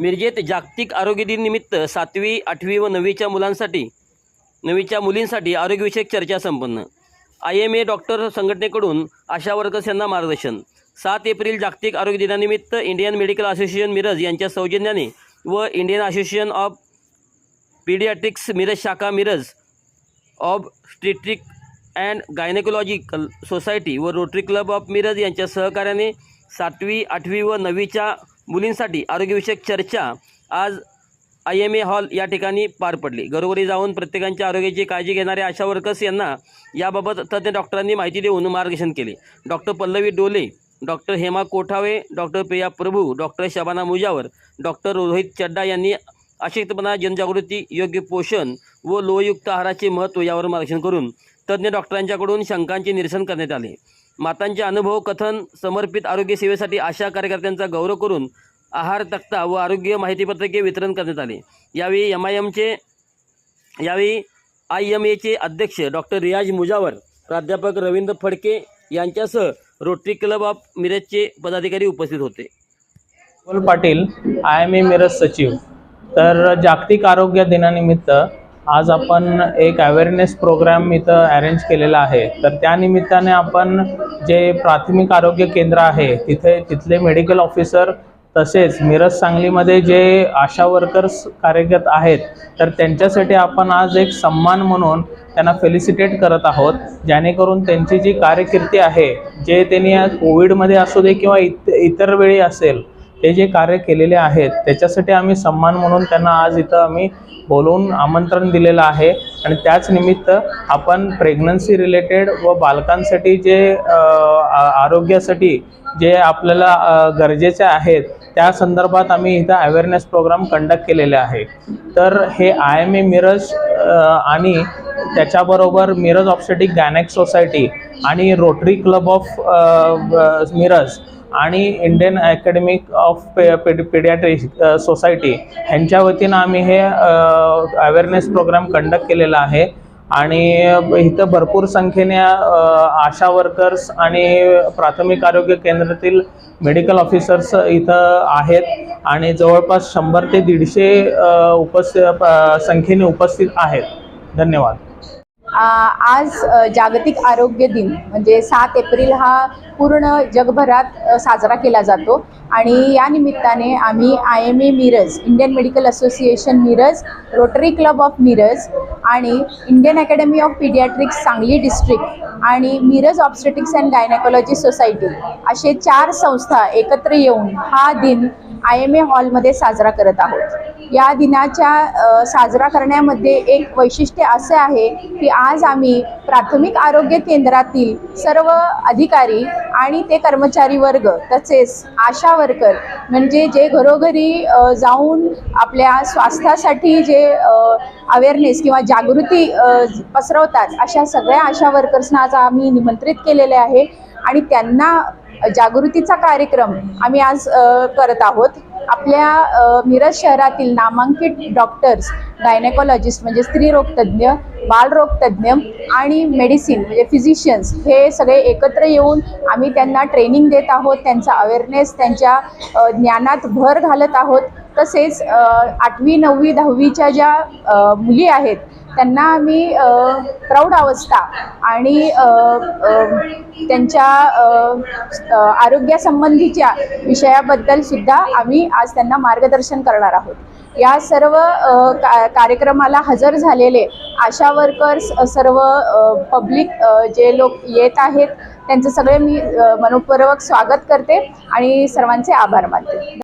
मिरजेत जागतिक आरोग्य दिन निमित्त सातवी आठवी व नववीच्या मुलांसाठी नववीच्या मुलींसाठी आरोग्यविषयक चर्चा संपन्न. आय एम ए डॉक्टर संघटनेकडून आशा वर्कर्स यांना मार्गदर्शन. सात एप्रिल जागतिक आरोग्य दिनानिमित्त इंडियन मेडिकल असोसिएशन मिरज यांच्या सौजन्याने व Indian association of paediatrics Miraj शाखा Miraj of obstetric and gynaecological society व रोटरी क्लब ऑफ मिरज यांच्या सहकार्याने सातवी आठवी व नववीच्या मुलींसाठी आरोग्यविषयक चर्चा आज आय एम ए हॉल या ठिकाणी पार पडली. घरोघरी जाऊन प्रत्येकांच्या आरोग्याची काळजी घेणाऱ्या आशा वर्कर्स यांना याबाबत तज्ज्ञ डॉक्टरांनी माहिती देऊन मार्गदर्शन केले. Doctor Pallavi Dole doctor Hema Kothave doctor Priya Prabhu doctor Shabana Mujawar doctor Rohit Chadda यांनी अशक्तपणा जनजागृती योग्य पोषण व लोहयुक्त आहाराचे महत्त्व यावर मार्गदर्शन करून तज्ज्ञ डॉक्टरांच्याकडून शंकांचे निरसन करण्यात आले. मातांचे अनुभव कथन समर्पित आरोग्य सेवेसाठी आशा कार्यकर्त्यांचा गौरव करून आहार तक्ता व आरोग्य माहितीपत्रके वितरण करण्यात आले. यावेळी एम आय एमचे यावेळी आय एम एचे अध्यक्ष डॉक्टर रियाज मुजावर प्राध्यापक रवींद्र फडके यांच्यासह रोटरी क्लब ऑफ मिरजचे पदाधिकारी उपस्थित होते. Patil I M A Miraj सचिव. तर जागतिक आरोग्य दिनानिमित्त आज आपण एक अवेअरनेस प्रोग्राम इथं अरेंज केलेला आहे. तर त्यानिमित्ताने आपण जे प्राथमिक आरोग्य केंद्र आहे तिथे तिथले मेडिकल ऑफिसर तसेच मिरज सांगलीमध्ये जे आशा वर्कर्स कार्यरत आहेत तर त्यांच्यासाठी आपण आज एक सन्मान म्हणून त्यांना फेलिसिटेट करत आहोत. जेणेकरून त्यांची जी कार्यकिर्ती आहे जे त्यांनी कोविडमध्ये असू दे किंवा इत इतर वेळी असेल ते जे कार्य केलेले आहेत त्याच्यासाठी आम्ही सन्मान म्हणून त्यांना आज इथं आम्ही बोलवून आमंत्रण दिलेलं आहे. आणि त्याच निमित्त आपण प्रेग्नन्सी रिलेटेड व बालकांसाठी जे आरोग्यासाठी जे आपल्याला गरजेचे आहेत त्या संदर्भात आम्ही इथं अवेअरनेस प्रोग्राम कंडक्ट केलेले आहे. तर हे आय एम ए मिरज आणि त्याच्याबरोबर मिरज ऑप्सेटिक गॅनेक सोसायटी आणि रोटरी क्लब ऑफ मिरज आणि Indian academic of pe paediatric society ह्यांच्या वतीनं आम्ही हे अवेअरनेस प्रोग्राम कंडक्ट केलेला आहे. आणि uh, इथं भरपूर संख्येने uh, आशा वर्कर्स आणि प्राथमिक आरोग्य केंद्रातील मेडिकल ऑफिसर्स इथं आहेत. आणि जवळपास शंभर ते दीडशे uh, उपस्थित संख्येने उपस्थित आहेत. धन्यवाद. आज जागतिक आरोग्य दिन म्हणजे सात एप्रिल हा पूर्ण जगभरात साजरा केला जातो. आणि या निमित्ताने आम्ही I M A Miraj Indian medical association Miraj rotary club of Miraj आणि Indian academy of paediatrics Sangli district आणि Miraj obstetrics and gynaecology society असे चार संस्था एकत्र येऊन हा दिन आय एम ए हॉलमध्ये साजरा करत आहोत. या दिनाच्या साजरा करण्यामध्ये एक वैशिष्ट्य असे आहे की आज आम्ही प्राथमिक आरोग्य केंद्रातील सर्व अधिकारी आणि ते कर्मचारी वर्ग तसेच आशा वर्कर म्हणजे जे घरोघरी जाऊन आपल्या स्वास्थ्यासाठी जे अवेअरनेस किंवा जागृती पसरवतात अशा सगळ्या आशा वर्कर्सना आज आम्ही निमंत्रित केलेले आहे. आणि त्यांना जागृतीचा कार्यक्रम आम्ही आज करत आहोत. आपल्या मिरज शहरातील नामांकित डॉक्टर्स गायनेकॉलॉजिस्ट म्हणजे स्त्रीरोगतज्ञ बालरोगतज्ञ आणि मेडिसिन म्हणजे फिजिशियन्स हे सगळे एकत्र येऊन आम्ही त्यांना ट्रेनिंग देत आहोत त्यांचा अवेअरनेस त्यांच्या ज्ञानात भर घालत आहोत. तसेच आठवी नववी दहावीच्या ज्या मुली आहेत त्यांना आम्ही प्रौढ अवस्था आणि त्यांच्या आरोग्यासंबंधीच्या विषयाबद्दल सुद्धा आम्ही आज त्यांना मार्गदर्शन करणार आहोत. या सर्व का कार्यक्रमाला हजर झालेले आशा वर्कर्स सर्व पब्लिक जे लोक येत आहेत त्यांचं सगळे मी मनपूर्वक स्वागत करते आणि सर्वांचे आभार मानते.